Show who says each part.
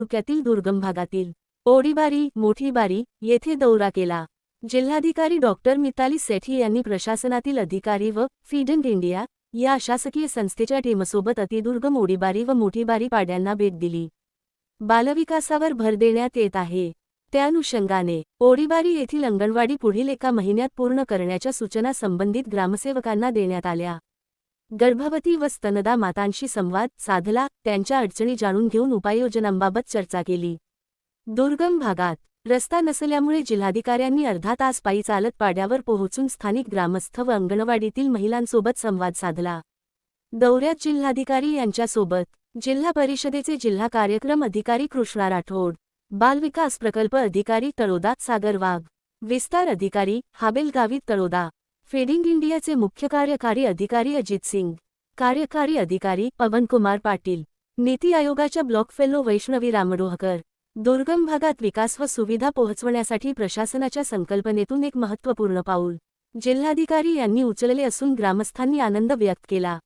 Speaker 1: तालुक्यातील दुर्गम भागातील ओडीबारी मोठीबारी येथे दौरा केला. जिल्हाधिकारी डॉक्टर मिताली सेठी यांनी प्रशासनातील अधिकारी व फीडंट इंडिया या अशासकीय संस्थेच्या टीमसोबत अतिदुर्गम ओडीबारी व मोठीबारी पाड्यांना भेट दिली. बालविकासावर भर देण्यात येत आहे. त्या अनुषंगाने ओडीबारी येथील अंगणवाडी पुढील एका महिन्यात पूर्ण करण्याच्या सूचना संबंधित ग्रामसेवकांना देण्यात आल्या. गर्भवती व स्तनदा मातांशी संवाद साधला त्यांच्या अडचणी जाणून घेऊन उपाययोजनांबाबत चर्चा केली. दुर्गम भागात रस्ता नसल्यामुळे जिल्हाधिकाऱ्यांनी अर्धा तास पायी चालत पाड्यावर पोहोचून स्थानिक ग्रामस्थ व अंगणवाडीतील महिलांसोबत संवाद साधला. दौऱ्यात जिल्हाधिकारी यांच्यासोबत जिल्हा परिषदेचे जिल्हा कार्यक्रम अधिकारी कृष्णा राठोड बालविकास प्रकल्प अधिकारी तळोदा सागर वाघ विस्तार अधिकारी हाबेलगावी तळोदा फेडिंग इंडियाचे मुख्य कार्यकारी अधिकारी अजित सिंग कार्यकारी अधिकारी पवनकुमार पाटील नीती आयोगाच्या ब्लॉक फेलो वैष्णवी रामडोहकर दुर्गम भागात विकास व सुविधा पोहोचवण्यासाठी प्रशासनाच्या संकल्पनेतून एक महत्त्वपूर्ण पाऊल जिल्हाधिकारी यांनी उचलले असून ग्रामस्थांनी आनंद व्यक्त केला.